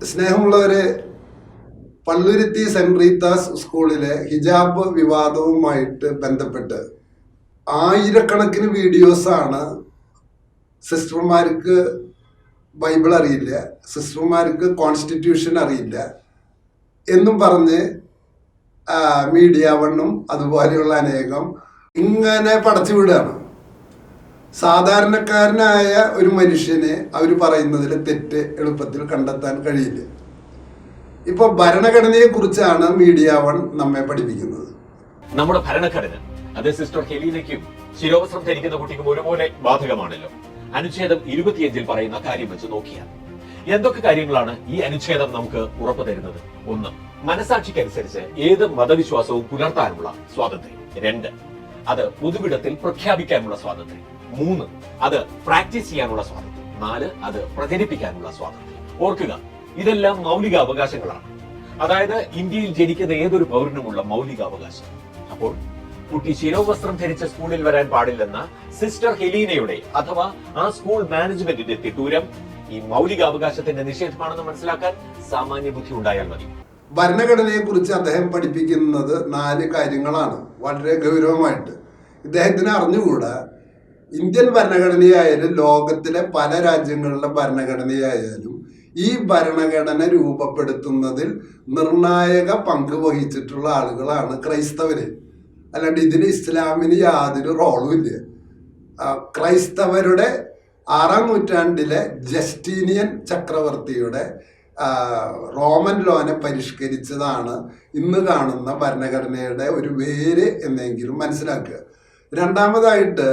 സ്നേഹമുള്ളവരെ Palluruthy saint Rita's സ്കൂളിലെ ഹിജാബ് വിവാദവുമായിട്ട് ബന്ധപ്പെട്ട് ആയിരക്കണക്കിന് വീഡിയോസാണ് സിസ്റ്റർമാർക്ക് ബൈബിൾ അറിയില്ല സിസ്റ്റർമാർക്ക് കോൺസ്റ്റിറ്റ്യൂഷൻ അറിയില്ല എന്നും പറഞ്ഞ് മീഡിയ വണ്ണും അതുപോലെയുള്ള അനേകം ഇങ്ങനെ പടച്ചു വിടുകയാണ്. സാധാരണക്കാരനായ ഒരു മനുഷ്യനെ അവർ പറയുന്നതിൽ തെറ്റ് എളുപ്പത്തിൽ കണ്ടെത്താൻ കഴിയില്ല. ഇപ്പൊ ഭരണഘടനയെ കുറിച്ചാണ് മീഡിയ വൺ നമ്മെ പഠിപ്പിക്കുന്നത്. നമ്മുടെ ഭരണഘടന അത് സിസ്റ്റർ ഹെലീനയ്ക്കും ശിരോവസ്ത്രം ധരിക്കുന്ന കുട്ടിക്കും ഒരുപോലെ ബാധകമാണല്ലോ. അനുച്ഛേദം ഇരുപത്തിയഞ്ചിൽ പറയുന്ന കാര്യം വെച്ച് നോക്കിയാൽ എന്തൊക്കെ കാര്യങ്ങളാണ് ഈ അനുച്ഛേദം നമുക്ക് ഉറപ്പു തരുന്നത്? ഒന്ന് മനസാക്ഷിക്കനുസരിച്ച് ഏത് മതവിശ്വാസവും പുലർത്താനുള്ള സ്വാതന്ത്ര്യം. രണ്ട് അത് പൊതുവിടത്തിൽ പ്രഖ്യാപിക്കാനുള്ള സ്വാതന്ത്ര്യം. മൂന്ന് അത് പ്രാക്ടീസ് ചെയ്യാനുള്ള സ്വാതന്ത്ര്യം. നാല് അത് പ്രചരിപ്പിക്കാനുള്ള സ്വാതന്ത്ര്യം. ഓർക്കുക ഇതെല്ലാം മൗലിക അവകാശങ്ങളാണ് അതായത് ഇന്ത്യയിൽ ജനിക്കുന്ന ഏതൊരു പൗരനുമുള്ള മൗലിക അവകാശം അപ്പോൾ കുട്ടി ശിരോവസ്ത്രം ധരിച്ച സ്കൂളിൽ വരാൻ പാടില്ലെന്ന സിസ്റ്റർ ഹെലീനയുടെ അഥവാ ആ സ്കൂൾ മാനേജ്മെന്റിന്റെ തിട്ടൂരം ഈ മൗലിക അവകാശത്തിന്റെ നിഷേധമാണെന്ന് മനസ്സിലാക്കാൻ സാമാന്യ ബുദ്ധി ഉണ്ടായാൽ മതി. ഭരണഘടനയെ കുറിച്ച് അദ്ദേഹം പഠിപ്പിക്കുന്നത് നാല് കാര്യങ്ങളാണ്. വളരെ ഗൗരവമായിട്ട്. ഇദ്ദേഹത്തിന് അറിഞ്ഞുകൂടാ ഇന്ത്യൻ ഭരണഘടനയായാലും ലോകത്തിലെ പല രാജ്യങ്ങളിലെ ഭരണഘടനയായാലും ഈ ഭരണഘടന രൂപപ്പെടുത്തുന്നതിൽ നിർണായക പങ്ക് വഹിച്ചിട്ടുള്ള ആളുകളാണ് ക്രൈസ്തവര്. അല്ലാണ്ട് ഇതിന് ഇസ്ലാമിന് യാതൊരു റോളും ഇല്ല. ക്രൈസ്തവരുടെ ആറാം നൂറ്റാണ്ടിലെ ജസ്റ്റീനിയൻ ചക്രവർത്തിയുടെ റോമൻ ലോനെ പരിഷ്കരിച്ചതാണ് ഇന്ന് കാണുന്ന ഭരണഘടനയുടെ ഒരു വേര് എന്നെങ്കിലും മനസ്സിലാക്കുക. രണ്ടാമതായിട്ട്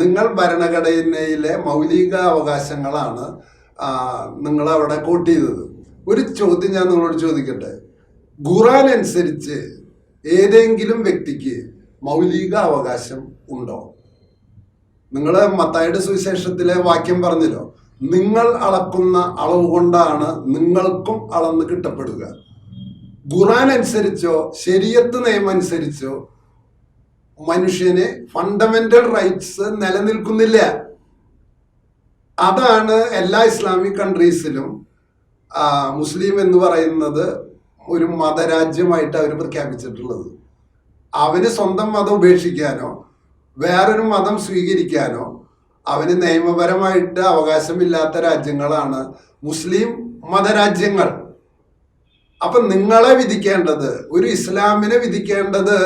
നിങ്ങൾ ഭരണഘടനയിലെ മൗലിക അവകാശങ്ങളാണ് നിങ്ങൾ അവിടെ കോട്ട് ചെയ്തത്. ഒരു ചോദ്യം ഞാൻ നിങ്ങളോട് ചോദിക്കട്ടെ? ഖുറാൻ അനുസരിച്ച് ഏതെങ്കിലും വ്യക്തിക്ക് മൗലിക അവകാശം ഉണ്ടോ? നിങ്ങൾ മത്തായുടെ സുവിശേഷത്തിലെ വാക്യം പറഞ്ഞല്ലോ നിങ്ങൾ അളക്കുന്ന അളവ് കൊണ്ടാണ് നിങ്ങൾക്കും അളന്ന് കിട്ടപ്പെടുക. ഖുറാൻ അനുസരിച്ചോ ശരിയത്ത് നിയമം അനുസരിച്ചോ മനുഷ്യന് ഫണ്ടമെന്റൽ റൈറ്റ്സ് നിലനിൽക്കുന്നില്ല. അതാണ് എല്ലാ ഇസ്ലാമിക് കൺട്രീസിലും മുസ്ലിം എന്ന് പറയുന്നത് ഒരു മതരാജ്യമായിട്ട് അവർ പ്രഖ്യാപിച്ചിട്ടുള്ളത്. അവന് സ്വന്തം മതം ഉപേക്ഷിക്കാനോ വേറൊരു മതം സ്വീകരിക്കാനോ അവന് നിയമപരമായിട്ട് അവകാശമില്ലാത്ത രാജ്യങ്ങളാണ് മുസ്ലിം മതരാജ്യങ്ങൾ. അപ്പൊ നിങ്ങളെ വിധിക്കേണ്ടത് ഒരു ഇസ്ലാമിനെ വിധിക്കേണ്ടത്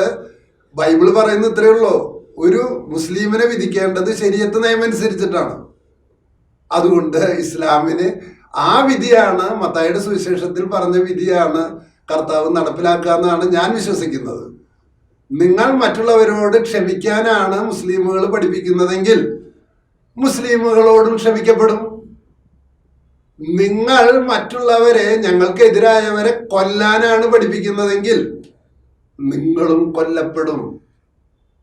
ബൈബിൾ പറയുന്ന ഇത്രയേ ഉള്ളൂ. ഒരു മുസ്ലിമിനെ വിധിക്കേണ്ടത് ശരിയത്ത് നിയമം അനുസരിച്ചിട്ടാണ് അതുകൊണ്ട് ഇസ്ലാമിന് ആ വിധിയാണ് മത്തായുടെ സുവിശേഷത്തിൽ പറഞ്ഞ വിധിയാണ് കർത്താവ് നടപ്പിലാക്കുക എന്നാണ് ഞാൻ വിശ്വസിക്കുന്നത്. നിങ്ങൾ മറ്റുള്ളവരോട് ക്ഷമിക്കാനാണ് മുസ്ലിമുകൾ പഠിപ്പിക്കുന്നതെങ്കിൽ മുസ്ലിമുകളോടും ക്ഷമിക്കപ്പെടും. നിങ്ങൾ മറ്റുള്ളവരെ ഞങ്ങൾക്കെതിരായവരെ കൊല്ലാനാണ് പഠിപ്പിക്കുന്നതെങ്കിൽ നിങ്ങളും കൊല്ലപ്പെടും.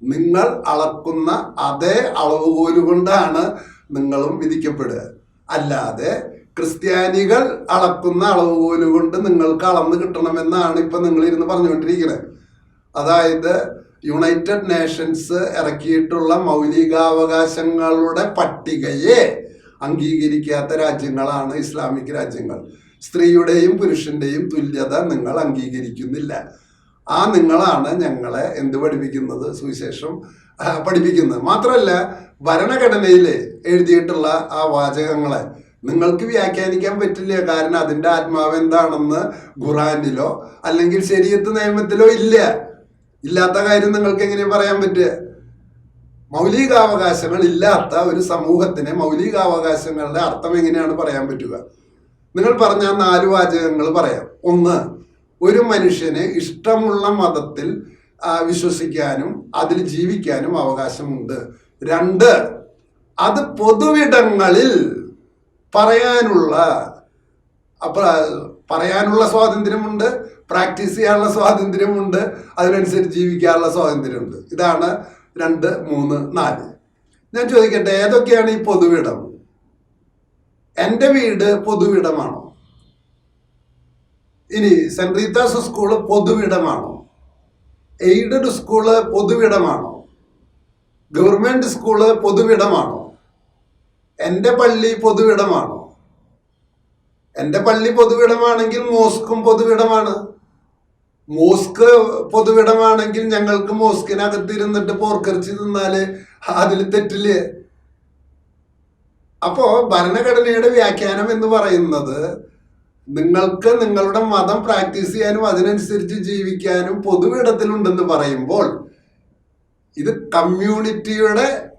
നിങ്ങൾ അളക്കുന്ന അതേ അളവുകോൽ കൊണ്ടാണ് നിങ്ങളും വിധിക്കപ്പെടുക. അല്ലാതെ ക്രിസ്ത്യാനികൾ അളക്കുന്ന അളവുകോൽ കൊണ്ട് നിങ്ങൾക്ക് അളന്ന് കിട്ടണമെന്നാണ് ഇപ്പൊ നിങ്ങൾ ഇരുന്ന് പറഞ്ഞുകൊണ്ടിരിക്കുന്നത്. അതായത് യുണൈറ്റഡ് നേഷൻസ് ഇറക്കിയിട്ടുള്ള മൗലികാവകാശങ്ങളുടെ പട്ടികയെ അംഗീകരിക്കാത്ത രാജ്യങ്ങളാണ് ഇസ്ലാമിക് രാജ്യങ്ങൾ. സ്ത്രീയുടെയും പുരുഷന്റെയും തുല്യത നിങ്ങൾ അംഗീകരിക്കുന്നില്ല. ആ നിങ്ങളാണ് ഞങ്ങളെ എന്ത് പഠിപ്പിക്കുന്നത്? സുവിശേഷം പഠിപ്പിക്കുന്നത്. മാത്രമല്ല ഭരണഘടനയിൽ എഴുതിയിട്ടുള്ള ആ വാചകങ്ങളെ നിങ്ങൾക്ക് വ്യാഖ്യാനിക്കാൻ പറ്റില്ല. കാരണം അതിന്റെ ആത്മാവ് എന്താണെന്ന് ഖുറാനിലോ അല്ലെങ്കിൽ ശരീരത്ത് നിയമത്തിലോ ഇല്ല. ഇല്ലാത്ത കാര്യം നിങ്ങൾക്ക് എങ്ങനെ പറയാൻ പറ്റുക? മൗലികാവകാശങ്ങൾ ഇല്ലാത്ത ഒരു സമൂഹത്തിന് മൗലികാവകാശങ്ങളുടെ അർത്ഥം എങ്ങനെയാണ് പറയാൻ പറ്റുക? നിങ്ങൾ പറഞ്ഞ നാല് വാചകങ്ങൾ പറയാം. ഒന്ന് ഒരു മനുഷ്യനെ ഇഷ്ടമുള്ള മതത്തിൽ വിശ്വസിക്കാനും അതിൽ ജീവിക്കാനും അവകാശമുണ്ട്. രണ്ട് അത് പൊതുവിടങ്ങളിൽ പറയാനുള്ള അപ്പൊ പറയാനുള്ള സ്വാതന്ത്ര്യമുണ്ട് പ്രാക്ടീസ് ചെയ്യാനുള്ള സ്വാതന്ത്ര്യമുണ്ട് അതിനനുസരിച്ച് ജീവിക്കാനുള്ള സ്വാതന്ത്ര്യമുണ്ട്. ഇതാണ് രണ്ട് മൂന്ന് നാല്. ഞാൻ ചോദിക്കട്ടെ ഏതൊക്കെയാണ് ഈ പൊതുവിടം? എന്റെ വീട് പൊതുവിടമാണോ? ഇനി സെന്റ് റീത്താസ് സ്കൂൾ പൊതുവിടമാണോ? എയ്ഡഡ് സ്കൂൾ പൊതുവിടമാണോ? ഗവൺമെന്റ് സ്കൂൾ പൊതുവിടമാണോ? എന്റെ പള്ളി പൊതുവിടമാണോ? എന്റെ പള്ളി പൊതുവിടമാണെങ്കിൽ മോസ്കും പൊതുവിടമാണ്. മോസ്ക് പൊതുവിടമാണെങ്കിൽ ഞങ്ങൾക്ക് മോസ്കിനകത്ത് ഇരുന്നിട്ട് പോർക്കറിച്ച് നിന്നാൽ അതിൽ തെറ്റില്ലേ? അപ്പോ ഭരണഘടനയുടെ വ്യാഖ്യാനം എന്ന് പറയുന്നത് നിങ്ങൾക്ക് നിങ്ങളുടെ മതം പ്രാക്ടീസ് ചെയ്യാനും അതിനനുസരിച്ച് ജീവിക്കാനും പൊതുവിടത്തിലുണ്ടെന്ന് പറയുമ്പോൾ ഇത് കമ്മ്യൂണിറ്റിയുടെ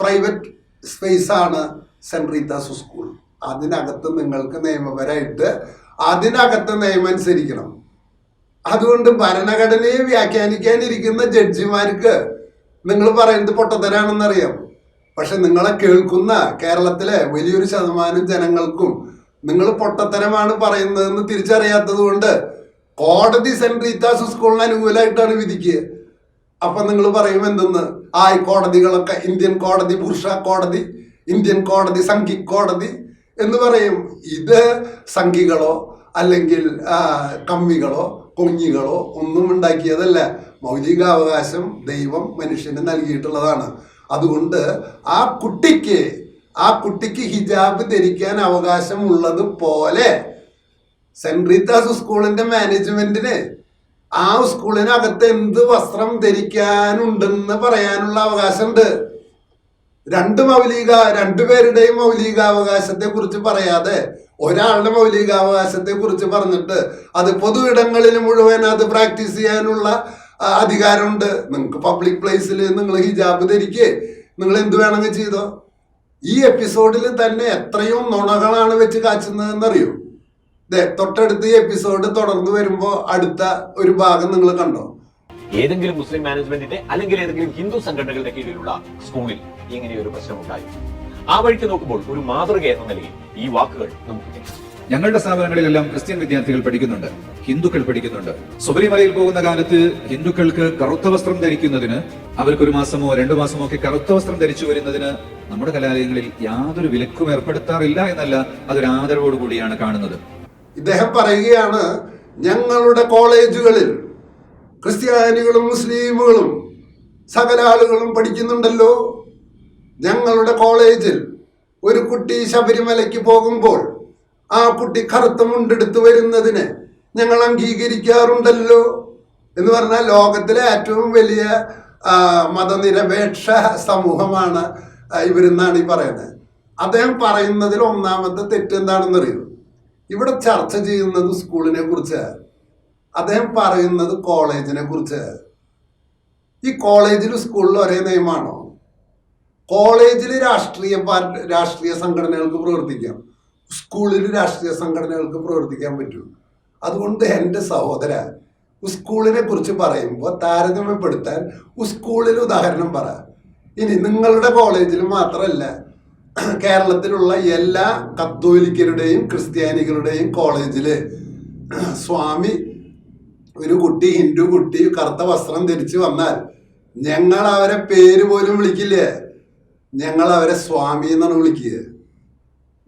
പ്രൈവറ്റ് സ്പേസ് ആണ് സെന്റ് റീതാസ് സ്കൂൾ അതിനകത്ത് നിങ്ങൾക്ക് നിയമപരമായിട്ട് അതിനകത്ത് നിയമം അനുസരിക്കണം. അതുകൊണ്ട് ഭരണഘടനയെ വ്യാഖ്യാനിക്കാനിരിക്കുന്ന ജഡ്ജിമാർക്ക് നിങ്ങൾ പറയുന്നത് പൊട്ടത്തരാണെന്നറിയാം. പക്ഷെ നിങ്ങളെ കേൾക്കുന്ന കേരളത്തിലെ വലിയൊരു ശതമാനം ജനങ്ങൾക്കും നിങ്ങൾ പൊട്ടത്തരമാണ് പറയുന്നതെന്ന് തിരിച്ചറിയാത്തത് കൊണ്ട് കോടതി സെന്റ് റീത്താസ് സ്കൂളിന് അനുകൂലമായിട്ടാണ് വിധിക്കുക അപ്പൊ നിങ്ങൾ പറയും എന്തെന്ന്? ആ കോടതികളൊക്കെ ഇന്ത്യൻ കോടതി പുരുഷ കോടതി ഇന്ത്യൻ കോടതി സംഘി കോടതി എന്ന് പറയും. ഇത് സംഘികളോ അല്ലെങ്കിൽ കമ്മികളോ കൊങ്ങികളോ ഒന്നും ഉണ്ടാക്കിയതല്ല. മൗലികാവകാശം ദൈവം മനുഷ്യന് നൽകിയിട്ടുള്ളതാണ്. അതുകൊണ്ട് ആ കുട്ടിക്ക് ആ കുട്ടിക്ക് ഹിജാബ് ധരിക്കാൻ അവകാശമുള്ളത് പോലെ. സെന്റ് റീത്താസ് സ്കൂളിന്റെ മാനേജ്മെന്റിന് ആ സ്കൂളിനകത്ത് എന്ത് വസ്ത്രം ധരിക്കാനുണ്ടെന്ന് പറയാനുള്ള അവകാശമുണ്ട്. രണ്ട് മൗലിക രണ്ടുപേരുടെയും മൗലികാവകാശത്തെ കുറിച്ച് പറയാതെ ഒരാളുടെ മൗലികാവകാശത്തെ കുറിച്ച് പറഞ്ഞിട്ട് അത് പൊതു ഇടങ്ങളിൽ മുഴുവൻ അത് പ്രാക്ടീസ് ചെയ്യാനുള്ള അധികാരമുണ്ട്. നിങ്ങൾക്ക് പബ്ലിക് പ്ലേസിൽ നിങ്ങൾ ഹിജാബ് ധരിക്കേ. നിങ്ങൾ എന്ത് വേണമെങ്കിൽ ചെയ്തോ? ഈ എപ്പിസോഡിൽ തന്നെ എത്രയോ നുണകളാണ് വെച്ച് കാച്ചുന്നതെന്നറിയോ? ദേ തൊട്ടടുത്ത ഈ എപ്പിസോഡ് തുടർന്ന് വരുമ്പോ അടുത്ത ഒരു ഭാഗം നിങ്ങൾ കണ്ടോ? ഏതെങ്കിലും മുസ്ലിം മാനേജ്മെന്റിന്റെ അല്ലെങ്കിൽ ഏതെങ്കിലും ഹിന്ദു സംഘടനകളുടെ കീഴിലുള്ള സ്കൂളിൽ ഇങ്ങനെ ഒരു പ്രശ്നം ഉണ്ടായി ആ വഴിക്ക് നോക്കുമ്പോൾ ഒരു മാതൃക എന്ന നിലയിൽ ഈ വാക്കുകൾ നമുക്ക് ഞങ്ങളുടെ സ്ഥാപനങ്ങളിലെല്ലാം ക്രിസ്ത്യൻ വിദ്യാർത്ഥികൾ പഠിക്കുന്നുണ്ട് ഹിന്ദുക്കൾ പഠിക്കുന്നുണ്ട്. ശബരിമലയിൽ പോകുന്ന കാലത്ത് ഹിന്ദുക്കൾക്ക് കറുത്ത വസ്ത്രം ധരിക്കുന്നതിന് അവർക്ക് ഒരു മാസമോ രണ്ടു മാസമോ ഒക്കെ കറുത്ത വസ്ത്രം ധരിച്ചു വരുന്നതിന് നമ്മുടെ കലാലയങ്ങളിൽ യാതൊരു വിലക്കും ഏർപ്പെടുത്താറില്ല എന്നല്ല അതൊരു ആദരവോടു കൂടിയാണ് കാണുന്നത്. ഇദ്ദേഹം പറയുകയാണ് ഞങ്ങളുടെ കോളേജുകളിൽ ക്രിസ്ത്യാനികളും മുസ്ലിമുകളും സകല ആളുകളും പഠിക്കുന്നുണ്ടല്ലോ. ഞങ്ങളുടെ കോളേജിൽ ഒരു കുട്ടി ശബരിമലയ്ക്ക് പോകുമ്പോൾ ആ കുട്ടി കറുത്ത മുണ്ടെടുത്ത് വരുന്നതിന് ഞങ്ങൾ അംഗീകരിക്കാറുണ്ടല്ലോ എന്ന് പറഞ്ഞാൽ ലോകത്തിലെ ഏറ്റവും വലിയ മതനിരപേക്ഷ സമൂഹമാണ് ഇവരെന്നാണ് ഈ പറയുന്നത്. അദ്ദേഹം പറയുന്നതിൽ ഒന്നാമത്തെ തെറ്റ് എന്താണെന്ന് അറിയൂ? ഇവിടെ ചർച്ച ചെയ്യുന്നത് സ്കൂളിനെ കുറിച്ച്. അദ്ദേഹം പറയുന്നത് കോളേജിനെ കുറിച്ച്. ഈ കോളേജിലും സ്കൂളിലും ഒരേ നിയമമാണോ? കോളേജിൽ രാഷ്ട്രീയ പാർട്ടി രാഷ്ട്രീയ സംഘടനകൾക്ക് പ്രവർത്തിക്കാം. സ്കൂളിൽ രാഷ്ട്രീയ സംഘടനകൾക്ക് പ്രവർത്തിക്കാൻ പറ്റും. അതുകൊണ്ട് എന്റെ സഹോദര സ്കൂളിനെ കുറിച്ച് പറയുമ്പോൾ താരതമ്യപ്പെടുത്താൻ സ്കൂളിന് ഉദാഹരണം പറ. ഇനി നിങ്ങളുടെ കോളേജിൽ മാത്രമല്ല കേരളത്തിലുള്ള എല്ലാ കത്തോലിക്കരുടെയും ക്രിസ്ത്യാനികളുടെയും കോളേജിൽ സ്വാമി ഒരു കുട്ടി ഹിന്ദു കുട്ടി കറുത്ത വസ്ത്രം ധരിച്ചു വന്നാൽ ഞങ്ങൾ അവരെ പേര് പോലും വിളിക്കില്ലേ? ഞങ്ങൾ അവരെ സ്വാമി എന്നാണ് വിളിക്കുക.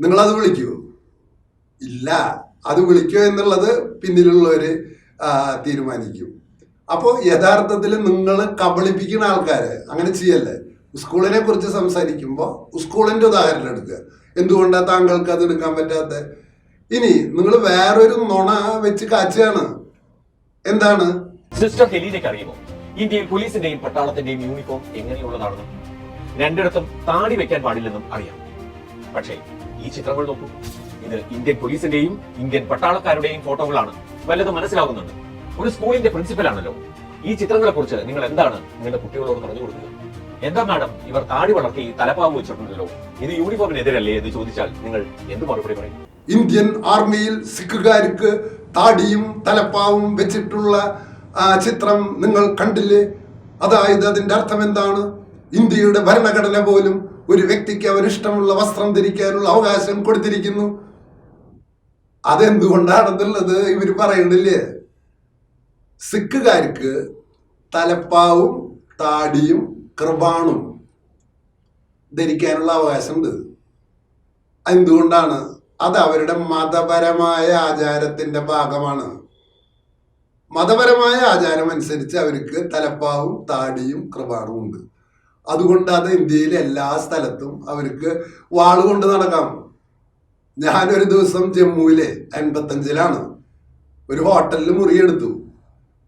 നിങ്ങളത് വിളിക്കൂ ഇല്ല. അത് വിളിക്കോ എന്നുള്ളത് പിന്നിലുള്ളവര് തീരുമാനിക്കും. അപ്പോൾ യഥാർത്ഥത്തിൽ നിങ്ങൾ കബളിപ്പിക്കുന്ന ആൾക്കാരെ അങ്ങനെ ചെയ്യല്ലേ? സ്കൂളിനെ കുറിച്ച് സംസാരിക്കുമ്പോൾ സ്കൂളിന്റെ ഉദാഹരണം എടുക്കുക. എന്തുകൊണ്ടാണ് താങ്കൾക്ക് അത് എടുക്കാൻ പറ്റാത്ത? ഇനി നിങ്ങൾ വേറൊരു നുണ വെച്ച് കാച്ചാണ്. എന്താണ്? സിസ്റ്റർ ഹെലീനയ്ക്ക് അറിയുമോ? ഇന്ത്യയിൽ പോലീസിന്റെയും പട്ടാളത്തിന്റെയും യൂണിഫോം എങ്ങനെയുള്ളതാണെന്നും? രണ്ടിടത്തും താടി വെക്കാൻ പാടില്ലെന്നും അറിയാം. പക്ഷേ ഈ ചിത്രങ്ങൾ നോക്കൂ. ഇത് ഇന്ത്യൻ പോലീസിന്റെയും ഇന്ത്യൻ പട്ടാളക്കാരുടെയും ഫോട്ടോകളാണ് വല്ലതും മനസ്സിലാവുന്നുണ്ട്. ഒരു സ്കൂളിന്റെ പ്രിൻസിപ്പലാണല്ലോ ഈ ചിത്രങ്ങളെ കുറിച്ച് നിങ്ങൾ എന്താണ് നിങ്ങളുടെ കുട്ടികളോട് പറഞ്ഞു കൊടുക്കുക എന്താ മാഡം ഇവർ താടി വളർത്തി തലപ്പാവ് വെച്ചിട്ടുണ്ടല്ലോ. ഇത് യൂണിഫോമിനെതിരല്ലേ എന്ന് ചോദിച്ചാൽ നിങ്ങൾ എന്ത് മറുപടി പറയും? ഇന്ത്യൻ ആർമിയിൽ സിഖുകാർക്ക് താടിയും തലപ്പാവും വെച്ചിട്ടുള്ള ചിത്രം നിങ്ങൾ കണ്ടില്ലേ? അതായത് അതിന്റെ അർത്ഥം എന്താണ്? ഇന്ത്യയുടെ ഭരണഘടന പോലും ഒരു വ്യക്തിക്ക് അവരിഷ്ടമുള്ള വസ്ത്രം ധരിക്കാനുള്ള അവകാശം കൊടുത്തിരിക്കുന്നു. അതെന്തുകൊണ്ടാണെന്നുള്ളത് ഇവർ പറയണില്ലേ? സിഖുകാർക്ക് തലപ്പാവും താടിയും കൃപാണും ധരിക്കാനുള്ള അവകാശമുണ്ട്. എന്തുകൊണ്ടാണ്? അത് അവരുടെ മതപരമായ ആചാരത്തിന്റെ ഭാഗമാണ്. മതപരമായ ആചാരം അനുസരിച്ച് അവർക്ക് തലപ്പാവും താടിയും കൃപാണും ഉണ്ട്. അതുകൊണ്ട് അത് ഇന്ത്യയിലെ എല്ലാ സ്ഥലത്തും അവർക്ക് വാളുകൊണ്ട് നടക്കാം. ഞാനൊരു ദിവസം ജമ്മുവിലെ അൻപത്തഞ്ചിലാണ്. ഒരു ഹോട്ടലിൽ മുറിയെടുത്തു.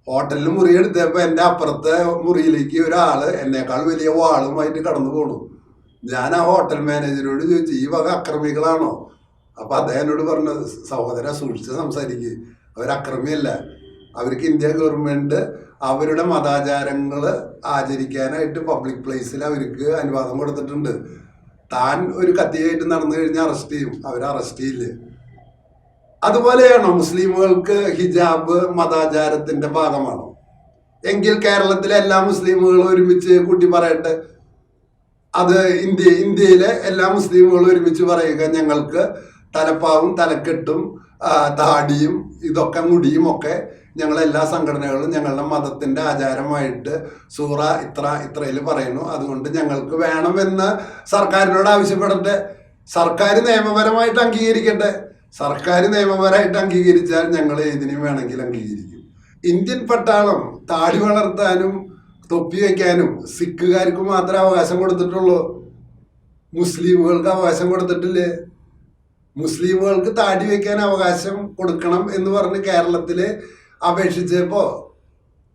ഹോട്ടലിൽ മുറിയെടുത്തപ്പോൾ എന്റെ അപ്പുറത്തെ മുറിയിലേക്ക് ഒരാൾ എന്നേക്കാൾ വലിയ വാളുമായിട്ട് കടന്നു പോണു. ഞാൻ ആ ഹോട്ടൽ മാനേജരോട് ചോദിച്ചു ഈ വക അക്രമികളാണോ? അപ്പൊ അദ്ദേഹം എന്നോട് പറഞ്ഞു സഹോദര സൂക്ഷിച്ച് സംസാരിക്കുക അവരക്രമിയല്ല അവർക്ക് ഇന്ത്യ ഗവൺമെന്റ് അവരുടെ മതാചാരങ്ങൾ ആചരിക്കാനായിട്ട് പബ്ലിക് പ്ലേസിൽ അവർക്ക് അനുവാദം കൊടുത്തിട്ടുണ്ട്. താൻ ഒരു കത്തിയായിട്ട് നടന്നു കഴിഞ്ഞാൽ അറസ്റ്റ് ചെയ്യും. അവർ അറസ്റ്റ് ചെയ്യില്ലേ? അതുപോലെയാണോ മുസ്ലിമുകൾക്ക് ഹിജാബ് മതാചാരത്തിന്റെ ഭാഗമാണോ? എങ്കിൽ കേരളത്തിലെ എല്ലാ മുസ്ലിമുകളും ഒരുമിച്ച് കൂട്ടി പറയട്ടെ. അത് ഇന്ത്യ ഇന്ത്യയിലെ എല്ലാ മുസ്ലിമുകളും ഒരുമിച്ച് പറയുക ഞങ്ങൾക്ക് തലപ്പാവും തലക്കെട്ടും താടിയും ഇതൊക്കെ മുടിയും ഒക്കെ ഞങ്ങൾ എല്ലാ സംഘടനകളും ഞങ്ങളുടെ മതത്തിന്റെ ആചാരമായിട്ട് സൂറ ഇത്ര ഇത്രയിൽ പറയുന്നു. അതുകൊണ്ട് ഞങ്ങൾക്ക് വേണമെന്ന് സർക്കാരിനോട് ആവശ്യപ്പെടട്ടെ. സർക്കാർ നിയമപരമായിട്ട് അംഗീകരിക്കട്ടെ. സർക്കാർ നിയമപരമായിട്ട് അംഗീകരിച്ചാൽ ഞങ്ങൾ ഏതിനും വേണമെങ്കിൽ അംഗീകരിക്കും. ഇന്ത്യൻ പട്ടാളം താടി വളർത്താനും തൊപ്പി വയ്ക്കാനും സിഖുകാർക്ക് മാത്രമേ അവകാശം കൊടുത്തിട്ടുള്ളൂ. മുസ്ലിമുകൾക്ക് അവകാശം കൊടുത്തിട്ടില്ലേ? മുസ്ലിമുകൾക്ക് താടി വയ്ക്കാൻ അവകാശം കൊടുക്കണം എന്ന് പറഞ്ഞ് കേരളത്തിൽ അപേക്ഷിച്ചപ്പോ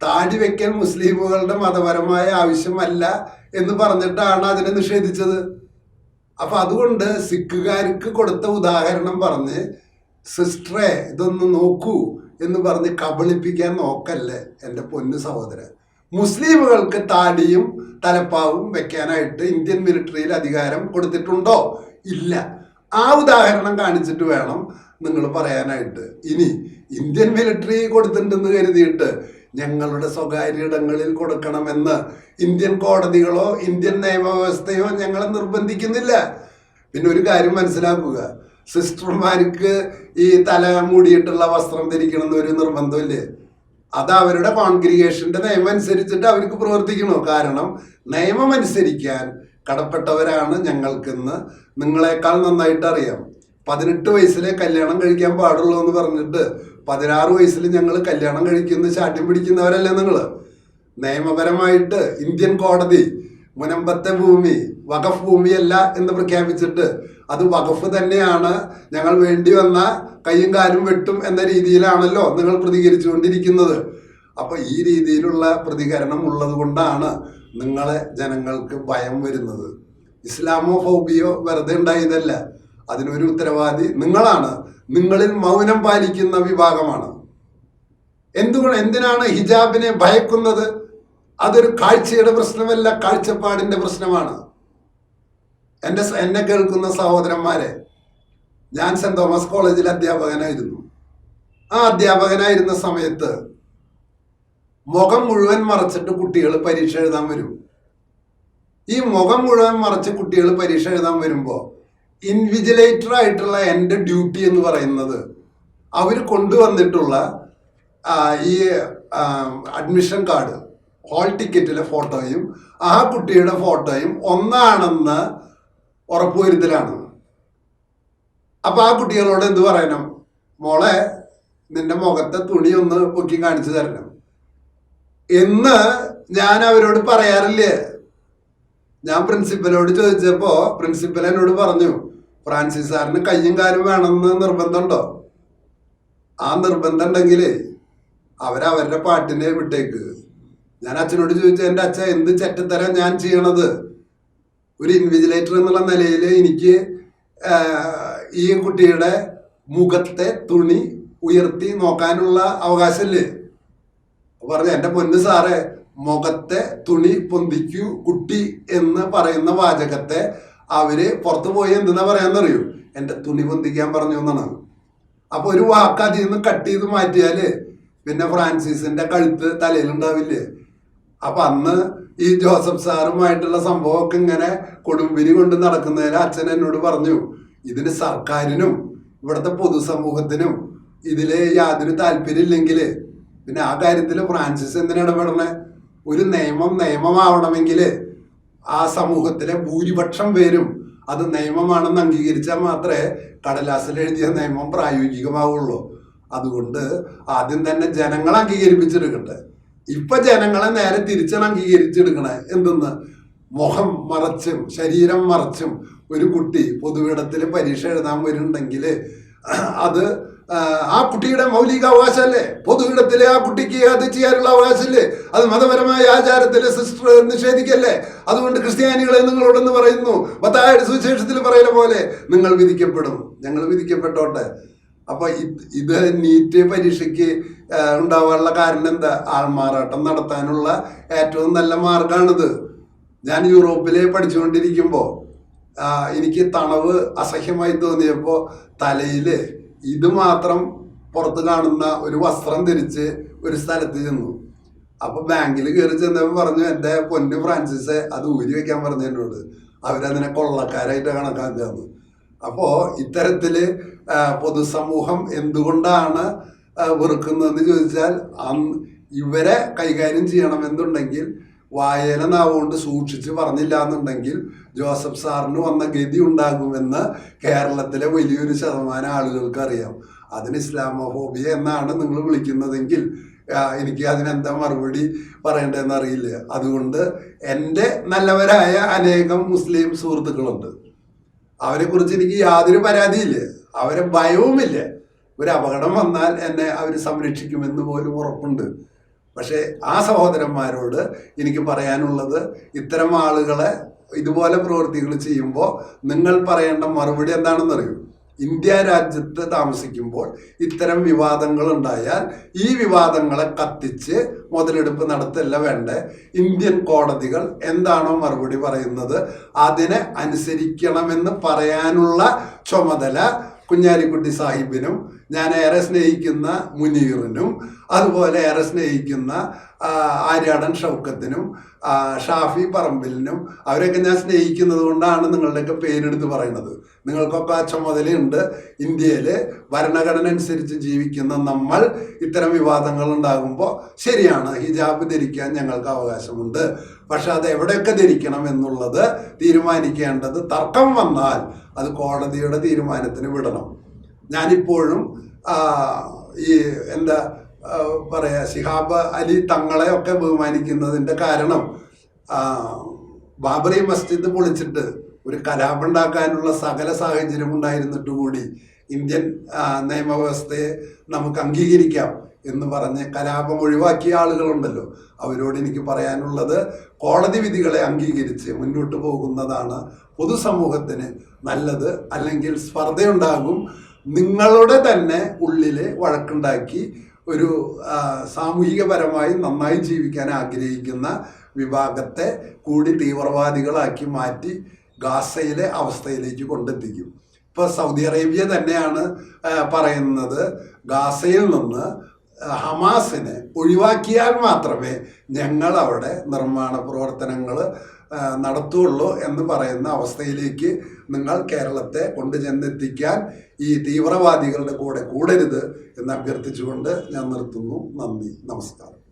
താടി വെക്കൽ മുസ്ലിമുകളുടെ മതപരമായ ആവശ്യമല്ല എന്ന് പറഞ്ഞിട്ടാണ് അതിനെ നിഷേധിച്ചത്. അപ്പൊ അതുകൊണ്ട് സിഖുകാർക്ക് കൊടുത്ത ഉദാഹരണം പറഞ്ഞ് സിസ്റ്ററെ ഇതൊന്ന് നോക്കൂ എന്ന് പറഞ്ഞ് കബളിപ്പിക്കാൻ നോക്കല്ലേ എന്റെ പൊന്നു സഹോദരൻ. മുസ്ലിമുകൾക്ക് താടിയും തലപ്പാവും വെക്കാനായിട്ട് ഇന്ത്യൻ മിലിറ്ററിയിൽ അധികാരം കൊടുത്തിട്ടുണ്ടോ? ഇല്ല. ആ ഉദാഹരണം കാണിച്ചിട്ട് വേണം നിങ്ങൾ പറയാനായിട്ട്. ഇനി ഇന്ത്യൻ മിലിറ്ററി കൊടുത്തിട്ടുണ്ടെന്ന് കരുതിയിട്ട് ഞങ്ങളുടെ സ്വകാര്യ ഇടങ്ങളിൽ കൊടുക്കണമെന്ന് ഇന്ത്യൻ കോടതികളോ ഇന്ത്യൻ നിയമവ്യവസ്ഥയോ ഞങ്ങളെ നിർബന്ധിക്കുന്നില്ല. പിന്നെ ഒരു കാര്യം മനസ്സിലാക്കുക. സിസ്റ്റർമാർക്ക് ഈ തല മൂടിയിട്ടുള്ള വസ്ത്രം ധരിക്കണം എന്നൊരു നിർബന്ധമില്ലേ? അത് അവരുടെ കോൺഗ്രിഗേഷന്റെ നിയമം അനുസരിച്ചിട്ട് അവർക്ക് പ്രവർത്തിക്കണോ? കാരണം നിയമം അനുസരിക്കാൻ കടപ്പെട്ടവരാണ് ഞങ്ങൾക്കിന്ന് നിങ്ങളെക്കാൾ നന്നായിട്ട് അറിയാം പതിനെട്ട് വയസ്സിലെ കല്യാണം കഴിക്കാൻ പാടുള്ളൂ എന്ന് പറഞ്ഞിട്ട് പതിനാറ് വയസ്സിൽ ഞങ്ങൾ കല്യാണം കഴിക്കുന്ന ശാഠ്യം പിടിക്കുന്നവരല്ലേ നിങ്ങൾ നിയമപരമായിട്ട് ഇന്ത്യൻ കോടതി മുനമ്പത്തെ ഭൂമി വഖഫ് ഭൂമിയല്ല എന്ന് പ്രഖ്യാപിച്ചിട്ട് അത് വഖഫ് തന്നെയാണ് ഞങ്ങൾ വേണ്ടി വന്ന കൈയും കാലും വെട്ടും എന്ന രീതിയിലാണല്ലോ നിങ്ങൾ പ്രതികരിച്ചുകൊണ്ടിരിക്കുന്നത്. അപ്പോൾ ഈ രീതിയിലുള്ള പ്രതികരണം ഉള്ളത് കൊണ്ടാണ് നിങ്ങളെ ജനങ്ങൾക്ക് ഭയം വരുന്നത്. ഇസ്ലാമോ ഫോബിയോ വെറുതെ ഉണ്ടായതല്ല. അതിനൊരു ഉത്തരവാദി നിങ്ങളാണ്. നിങ്ങളിൽ മൗനം പാലിക്കുന്ന വിഭാഗമാണ്. എന്തുകൊണ്ട് എന്തിനാണ് ഹിജാബിനെ ഭയക്കുന്നത്? അതൊരു കാഴ്ചയുടെ പ്രശ്നമല്ല കാഴ്ചപ്പാടിന്റെ പ്രശ്നമാണ്. എന്റെ എന്നെ കേൾക്കുന്ന സഹോദരന്മാരെ ഞാൻ സെന്റ് തോമസ് കോളേജിൽ അധ്യാപകനായിരുന്നു. ആ അധ്യാപകനായിരുന്ന സമയത്ത് മുഖം മുഴുവൻ മറച്ചിട്ട് കുട്ടികൾ പരീക്ഷ എഴുതാൻ വരും. ഈ മുഖം മുഴുവൻ മറച്ച് കുട്ടികൾ പരീക്ഷ എഴുതാൻ വരുമ്പോൾ ഇൻവിജിലേറ്റർ ആയിട്ടുള്ള എന്റെ ഡ്യൂട്ടി എന്ന് പറയുന്നത് അവർ കൊണ്ടുവന്നിട്ടുള്ള ഈ അഡ്മിഷൻ കാർഡ് ഹോൾ ടിക്കറ്റിലെ ഫോട്ടോയും ആ കുട്ടിയുടെ ഫോട്ടോയും ഒന്നാണെന്ന് ഉറപ്പുവരുത്തലാണ്. അപ്പം ആ കുട്ടികളോട് എന്ത് പറയണം? മോളെ നിന്റെ മുഖത്തെ തുണി ഒന്ന് പൊക്കി കാണിച്ചു തരണം. എന്ന് ഞാൻ അവരോട് പറയാറില്ലേ? ഞാൻ പ്രിൻസിപ്പലോട് ചോദിച്ചപ്പോ പ്രിൻസിപ്പൽ എന്നോട് പറഞ്ഞു ഫ്രാൻസിസ് സാറിന് കയ്യും കാലും വേണമെന്ന് നിർബന്ധമുണ്ടോ? ആ നിർബന്ധം ഉണ്ടെങ്കിൽ അവരവരുടെ പാട്ടിനെ വിട്ടേക്ക്. ഞാൻ അച്ഛനോട് ചോദിച്ചു എന്റെ അച്ഛൻ എന്ത് ചെറ്റത്തരം ഞാൻ ചെയ്യണത്? ഒരു ഇൻവിജിലേറ്റർ എന്നുള്ള നിലയിൽ എനിക്ക് ഈ കുട്ടിയുടെ മുഖത്തെ തുണി ഉയർത്തി നോക്കാനുള്ള അവകാശമില്ലേ? പറഞ്ഞു എന്റെ പൊന്ന് സാറേ മുഖത്തെ തുണി പൊന്തിക്കൂ കുട്ടി എന്ന് പറയുന്ന വാചകത്തെ അവർ പുറത്തു പോയി എന്തെന്നാ പറയാന്നറിയൂ? എന്റെ തുണി പൊന്തിക്കാൻ പറഞ്ഞു എന്നാണ്. അപ്പൊ ഒരു വാക്ക് അതിൽ നിന്ന് കട്ട് ചെയ്ത് മാറ്റിയാൽ പിന്നെ ഫ്രാൻസിസിന്റെ കഴുത്ത് തലയിലുണ്ടാവില്ലേ? അപ്പൊ അന്ന് ഈ ജോസഫ് സാറുമായിട്ടുള്ള സംഭവമൊക്കെ ഇങ്ങനെ കൊടുമ്പിരി കൊണ്ട് നടക്കുന്നതിന് അച്ഛൻ എന്നോട് പറഞ്ഞു ഇതിന് സർക്കാരിനും ഇവിടുത്തെ പൊതുസമൂഹത്തിനും ഇതിൽ യാതൊരു താല്പര്യമില്ലെങ്കിൽ പിന്നെ ആ കാര്യത്തിൽ ഫ്രാൻസിസ് എന്തിനാണ് ഇടപെടണേ? ഒരു നിയമം നിയമമാവണമെങ്കിൽ ആ സമൂഹത്തിലെ ഭൂരിപക്ഷം പേരും അത് നിയമമാണെന്ന് അംഗീകരിച്ചാൽ മാത്രമേ കടലാസിൽ എഴുതിയ നിയമം പ്രായോഗികമാവുള്ളൂ. അതുകൊണ്ട് ആദ്യം തന്നെ ജനങ്ങൾ അംഗീകരിപ്പിച്ചെടുക്കട്ടെ. ഇപ്പൊ ജനങ്ങളെ നേരെ തിരിച്ചാണ് അംഗീകരിച്ചെടുക്കണേ. എന്തെന്ന്? മുഖം മറച്ചും ശരീരം മറച്ചും ഒരു കുട്ടി പൊതുവിടത്തിൽ പരീക്ഷ എഴുതാൻ വരുന്നുണ്ടെങ്കിൽ അത് ആ, കുട്ടിയുടെ മൗലിക അവകാശമല്ലേ പൊതുവിടത്തിലെ ആ കുട്ടിക്ക് അത് ചെയ്യാനുള്ള അവകാശമില്ലേ? അത് മതപരമായ ആചാരത്തിലെ സിസ്റ്റർ നിഷേധിക്കല്ലേ? അതുകൊണ്ട് ക്രിസ്ത്യാനികളെ നിങ്ങളോടെന്ന് പറയുന്നു. പത്തായിട്ട് സുവിശേഷത്തിൽ പറയുന്ന പോലെ നിങ്ങൾ വിധിക്കപ്പെടും. ഞങ്ങൾ വിധിക്കപ്പെട്ടോട്ടെ അപ്പൊ ഇത് നീറ്റ് പരീക്ഷയ്ക്ക് ഉണ്ടാവാനുള്ള കാരണം എന്താ? ആൾമാറാട്ടം നടത്താനുള്ള ഏറ്റവും നല്ല മാർഗമാണിത് ഞാൻ യൂറോപ്പിൽ പഠിച്ചുകൊണ്ടിരിക്കുമ്പോൾ എനിക്ക് തണവ് അസഹ്യമായി തോന്നിയപ്പോൾ തലയിൽ ഇത് മാത്രം പുറത്ത് കാണുന്ന ഒരു വസ്ത്രം ധരിച്ച് ഒരു സ്ഥലത്ത് ചെന്നു. അപ്പൊ ബാങ്കിൽ കയറി ചെന്നപ്പോൾ പറഞ്ഞു എന്റെ പൊന്നു ഫ്രാൻസിസ് അത് ഊരി വെക്കാൻ പറഞ്ഞു എന്നോട്. അവരതിനെ കൊള്ളക്കാരായിട്ട് കണക്കാക്കാന്ന് അപ്പോ ഇത്തരത്തിൽ ആ, പൊതുസമൂഹം എന്തുകൊണ്ടാണ് വെറുക്കുന്നതെന്ന് ചോദിച്ചാൽ ഇവരെ കൈകാര്യം ചെയ്യണമെന്നുണ്ടെങ്കിൽ വായന നാവുകൊണ്ട് സൂക്ഷിച്ച് പറഞ്ഞില്ല എന്നുണ്ടെങ്കിൽ ജോസഫ് സാറിന് വന്ന ഗതി ഉണ്ടാകുമെന്ന് കേരളത്തിലെ വലിയൊരു ശതമാനം ആളുകൾക്ക് അറിയാം. അതിന് ഇസ്ലാമോഫോബിയ എന്നാണ് നിങ്ങൾ വിളിക്കുന്നതെങ്കിൽ എനിക്ക് അതിനെന്താ മറുപടി പറയേണ്ടതെന്ന് അറിയില്ല. അതുകൊണ്ട് എന്റെ നല്ലവരായ അനേകം മുസ്ലിം സുഹൃത്തുക്കളുണ്ട്. അവരെ കുറിച്ച് എനിക്ക് യാതൊരു പരാതിയില്ല. അവരെ ഭയവുമില്ല. ഒരു അപകടം വന്നാൽ എന്നെ അവർ സംരക്ഷിക്കുമെന്ന് പോലും ഉറപ്പുണ്ട്. പക്ഷേ ആ സഹോദരന്മാരോട് എനിക്ക് പറയാനുള്ളത് ഇത്തരം ആളുകളെ ഇതുപോലെ പ്രവൃത്തികൾ ചെയ്യുമ്പോൾ നിങ്ങൾ പറയേണ്ട മറുപടി എന്താണെന്ന് അറിയൂ ഇന്ത്യ രാജ്യത്ത് താമസിക്കുമ്പോൾ ഇത്തരം വിവാദങ്ങൾ ഉണ്ടായാൽ ഈ വിവാദങ്ങളെ കത്തിച്ച് മുതലെടുപ്പ് നടത്തല്ല വേണ്ട? ഇന്ത്യൻ കോടതികൾ എന്താണോ മറുപടി പറയുന്നത് അതിനെ അനുസരിക്കണമെന്ന് പറയാനുള്ള ചുമതല കുഞ്ഞാലിക്കുട്ടി സാഹിബിനും ഞാൻ ഏറെ സ്നേഹിക്കുന്ന മുനീറിനും അതുപോലെ ഏറെ സ്നേഹിക്കുന്ന ആര്യാടൻ ഷൗക്കത്തിനും ഷാഫി പറമ്പിലിനും അവരെയൊക്കെ ഞാൻ സ്നേഹിക്കുന്നത് കൊണ്ടാണ് നിങ്ങളുടെയൊക്കെ പേരെടുത്ത് പറയുന്നത്. നിങ്ങൾക്കൊക്കെ ആ ചുമതലയുണ്ട് ഇന്ത്യയിൽ ഭരണഘടന അനുസരിച്ച് ജീവിക്കുന്ന നമ്മൾ ഇത്തരം വിവാദങ്ങൾ ഉണ്ടാകുമ്പോൾ ശരിയാണ് ഹിജാബ് ധരിക്കാൻ ഞങ്ങൾക്ക് അവകാശമുണ്ട്. പക്ഷെ അത് എവിടെയൊക്കെ ധരിക്കണം എന്നുള്ളത് തീരുമാനിക്കേണ്ടത് തർക്കം വന്നാൽ അത് കോടതിയുടെ തീരുമാനത്തിന് വിടണം. ഞാനിപ്പോഴും ഈ എന്താ പറയുക പറയാ ശിഹാബ് അലി തങ്ങളെ ഒക്കെ ബഹുമാനിക്കുന്നതിന്റെ കാരണം ബാബറി മസ്ജിദ് പൊളിച്ചിട്ട് ഒരു കലാപുണ്ടാക്കാനുള്ള സകല സാഹചര്യം ഉണ്ടായിരുന്നിട്ട് കൂടി ഇന്ത്യൻ നിയമവ്യവസ്ഥയെ നമുക്ക് അംഗീകരിക്കാം എന്ന് പറഞ്ഞ് കലാപം ഒഴിവാക്കിയ ആളുകളുണ്ടല്ലോ. അവരോട് എനിക്ക് പറയാനുള്ളത് കോടതി വിധികളെ അംഗീകരിച്ച് മുന്നോട്ട് പോകുന്നതാണ് പൊതുസമൂഹത്തിന് നല്ലത്. അല്ലെങ്കിൽ സ്പർദ്ധയുണ്ടാകും. നിങ്ങളുടെ തന്നെ ഉള്ളിൽ വഴക്കുണ്ടാക്കി ഒരു സാമൂഹികപരമായി നന്നായി ജീവിക്കാൻ ആഗ്രഹിക്കുന്ന വിഭാഗത്തെ കൂടി തീവ്രവാദികളാക്കി മാറ്റി ഗാസയിലെ അവസ്ഥയിലേക്ക് കൊണ്ടെത്തിക്കും. ഇപ്പൊ സൗദി അറേബ്യ തന്നെയാണ് പറയുന്നത് ഗാസയിൽ നിന്ന് ഹമാസിനെ ഒഴിവാക്കിയാൽ മാത്രമേ ഞങ്ങൾ അവിടെ നിർമ്മാണ പ്രവർത്തനങ്ങൾ നടത്തുള്ളൂ എന്ന് പറയുന്ന അവസ്ഥയിലേക്ക് നിങ്ങൾ കേരളത്തെ കൊണ്ടു കൊണ്ടുചെന്നെത്തിക്കാൻ ഈ തീവ്രവാദികളുടെ കൂടെ കൂടരുത് എന്ന് അഭ്യർത്ഥിച്ചുകൊണ്ട് ഞാൻ നിർത്തുന്നു. നന്ദി. നമസ്കാരം.